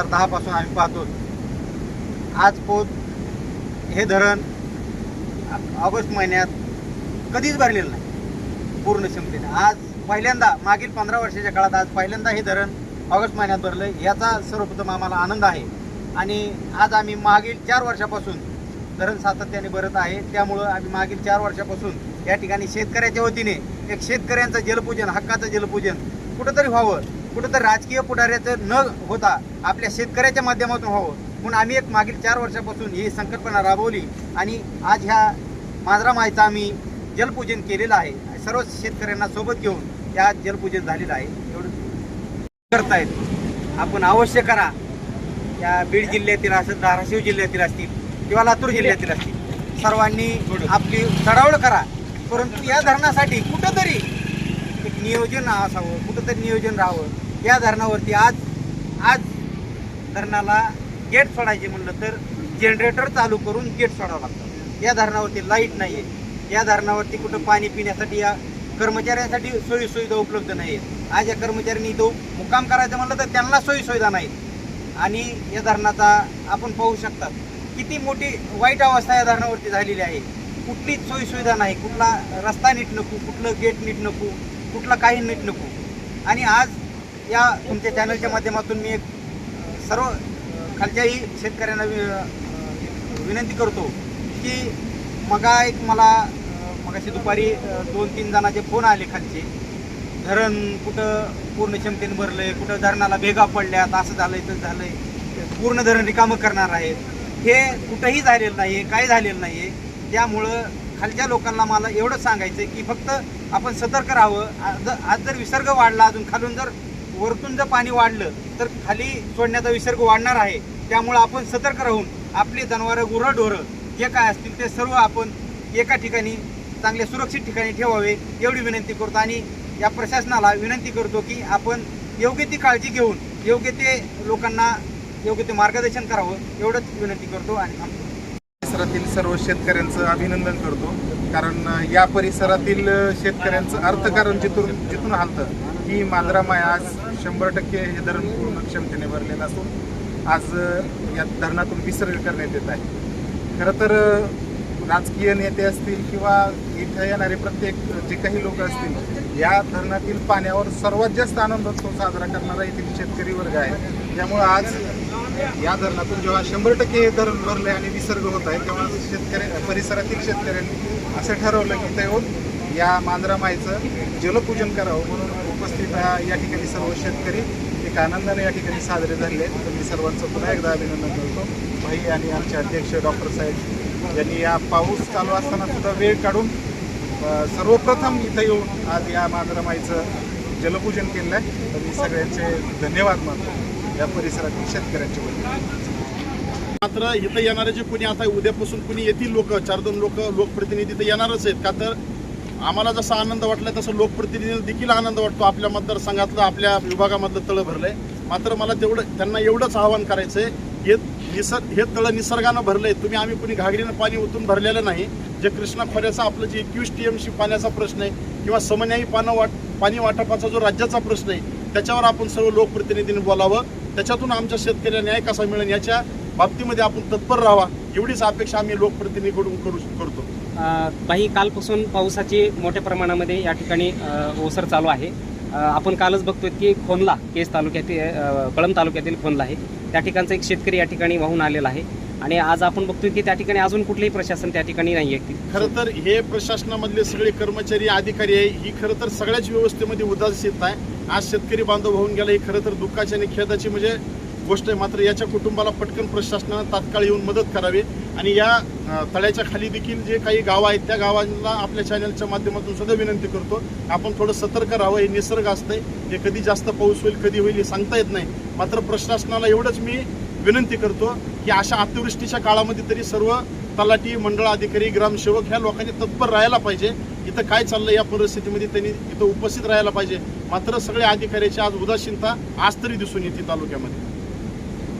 हजार दहापासून आम्ही पाहतो. आज पोत हे धरण ऑगस्ट महिन्यात कधीच भरलेलं नाही. पूर्ण क्षमतेने आज पहिल्यांदा मागील पंधरा वर्षाच्या काळात आज पहिल्यांदा हे धरण ऑगस्ट महिन्यात भरलं याचा सर्वप्रथम आम्हाला आनंद आहे. आणि आज आम्ही मागील चार वर्षापासून धरण सातत्याने भरत आहे. त्यामुळं आम्ही मागील चार वर्षापासून या ठिकाणी शेतकऱ्याच्या वतीने एक शेतकऱ्यांचं जलपूजन हक्काचं जलपूजन कुठंतरी व्हावं. कुठंतरी राजकीय पुढाऱ्याचं न होता आपल्या शेतकऱ्याच्या माध्यमातून व्हावं म्हणून आम्ही एक मागील चार वर्षापासून ही संकल्पना राबवली आणि आज ह्या मांजरा मायचं आम्ही जलपूजन केलेलं आहे. सर्व शेतकऱ्यांना सोबत घेऊन या जलपूजन झालेलं आहे. एवढं करतायत. आपण अवश्य करा. या बीड जिल्ह्यातील असं धाराशिव जिल्ह्यातील असतील किंवा लातूर जिल्ह्यातील असतील सर्वांनी आपली चढावड करा. परंतु या धरणासाठी कुठंतरी नियोजन असावं कुठंतरी नियोजन राहावं. या धरणावरती आज आज धरणाला गेट सोडायचे म्हणलं तर जनरेटर चालू करून गेट सोडावं लागतं. या धरणावरती लाइट नाही आहे या धरणावरती कुठं पाणी पिण्यासाठी या कर्मचाऱ्यांसाठी सोयी सुविधा उपलब्ध नाही आहेत आज या कर्मचाऱ्यांनी इथं मुक्काम करायचं म्हणलं तर त्यांना सोयी सुविधा नाहीत. आणि या धरणाचा आपण पाहू शकतात किती मोठी वाईट अवस्था या धरणावरती झालेली आहे. कुठलीच सोयी सुविधा नाही. कुठला रस्ता नीट नको कुठलं गेट नीट नको. कुठला काही नीट नको. आणि आज या तुमच्या चॅनलच्या माध्यमातून मी एक सर्व खालच्याही शेतकऱ्यांना वि- विनंती करतो की मगा एक मला मगाशी दुपारी दोन तीन जणाचे फोन आले खालचे. धरण कुठं पूर्ण क्षमतेने आहे कुठं धरणाला भेगा पडल्यात असं झालंय तर झालंय. पूर्ण धरण रिकामं करणार आहेत. हे कुठंही झालेलं नाही आहे काय झालेलं नाही आहे त्यामुळं खालच्या लोकांना मला एवढंच सांगायचं की फक्त आपण सतर्क राहावं. आज आज जर विसर्ग वाढला अजून खालून जर वरतून जर पाणी वाढलं तर खाली सोडण्याचा विसर्ग वाढणार आहे. त्यामुळं आपण सतर्क राहून आपली जनावरं गुरंढोरं जे काय असतील ते सर्व आपण एका ठिकाणी चांगल्या सुरक्षित ठिकाणी ठेवावे एवढी विनंती करतो. आणि या प्रशासनाला विनंती करतो की आपण योग्य ती काळजी घेऊन योग्य ते लोकांना योग्य ते मार्गदर्शन करावं एवढंच विनंती करतो आणि थांबतो. परिसरातील सर्व शेतकऱ्यांचं अभिनंदन करतो. कारण या परिसरातील शेतकऱ्यांचं अर्थकारण जिथून जिथून हालतं की मांजरा माय आज शंभर टक्के हे धरण पूर्ण क्षमतेने भरलेलं असून आज या धरणातून विसर्ग करण्यात येत आहे. खरं तर राजकीय नेते असतील किंवा इथं येणारे प्रत्येक जे काही लोक असतील या धरणातील पाण्यावर सर्वात जास्त आनंदोत्सव साजरा करणारा येथील शेतकरी वर्ग आहे. त्यामुळं आज या धरणातून जेव्हा शंभर टक्के हे धरण भरले आणि विसर्ग होत आहे तेव्हा शेतकरी परिसरातील शेतकऱ्यांनी असं ठरवलं की ते येऊन या मांजरा माईचं जलपूजन करावं म्हणून उपस्थित या ठिकाणी सर्व शेतकरी एक आनंदाने या ठिकाणी साजरे झाले. आहेत तर मी सर्वांचं पुन्हा एकदा अभिनंदन करतो. भाई आणि आमचे अध्यक्ष डॉक्टर साहेब यांनी या पाऊस चालू असताना सुद्धा वेळ काढून सर्वप्रथम इथं येऊन आज या मांजरा माईचं जलपूजन केलं आहे तर मी सगळ्यांचे धन्यवाद मानतो. या परिसरातील शेतकऱ्यांच्या वतीने मात्र इथं येणारे जे कोणी आता उद्यापासून कुणी येतील लोक चार दोन लोक लोकप्रतिनिधी तर येणारच आहेत. का तर आम्हाला जसा आनंद वाटला तसं लोकप्रतिनिधी देखील आनंद वाटतो. आपल्या मतदारसंघातलं आपल्या विभागामधलं तळं भरलंय. मात्र मला तेवढं त्यांना एवढंच आवाहन करायचं आहे हे निसर्ग हे तळं निसर्गानं भरलंय. तुम्ही आम्ही कुणी घागरीनं पाणी ओतून भरलेलं नाही. जे कृष्णा खोऱ्याचा आपलं जे एकवीस टी एमशी पाण्याचा प्रश्न आहे किंवा समन्यायी पानं वाट पाणी वाटपाचा जो राज्याचा प्रश्न आहे त्याच्यावर आपण सर्व लोकप्रतिनिधींनी बोलावं. त्याच्यातून आमच्या शेतकऱ्यांना न्याय कसा मिळेल याच्या बाबतीमध्ये आपण तत्पर राहावा. एवढीच अपेक्षा आम्ही लोकप्रतिनिधीकडून करू करतो. काही कालपासून पावसाची मोठ्या प्रमाणामध्ये या ठिकाणी ओसर चालू आहे. आपण कालच बघतोय की खोनला केस तालुक्यातील कळंब तालुक्यातील खोनला आहे. त्या ठिकाणचा एक शेतकरी या ठिकाणी वाहून आलेला आहे. आणि आज आपण बघतोय की त्या ठिकाणी अजून कुठलेही प्रशासन त्या ठिकाणी नाही आहे खरं तर हे प्रशासनामधले सगळे कर्मचारी अधिकारी आहे. ही खरं तर सगळ्याच व्यवस्थेमध्ये उदासीत आहे. आज शेतकरी बांधव होऊन गेला ही खरं तर दुःखाची आणि खेदाची म्हणजे गोष्ट आहे. मात्र याच्या कुटुंबाला पटकन प्रशासनानं तात्काळ येऊन मदत करावी. आणि या तळ्याच्या खाली देखील जे काही गावं आहेत त्या गावांना आपल्या चॅनलच्या माध्यमातून सुद्धा विनंती करतो. आपण थोडं सतर्क राहावं हे निसर्ग असतंय. हे कधी जास्त पाऊस होईल कधी होईल हे सांगता येत नाही. मात्र प्रशासनाला एवढंच मी विनंती करतो की अशा अतिवृष्टीच्या काळामध्ये तरी सर्व तलाठी मंडळ अधिकारी ग्रामसेवक ह्या लोकांनी तत्पर राहायला पाहिजे. इथं काय चाललं या परिस्थितीमध्ये त्यांनी इथं उपस्थित राहायला पाहिजे. मात्र सगळ्या अधिकाऱ्याची आज उदासीनता आज तरी दिसून येते तालुक्यामध्ये.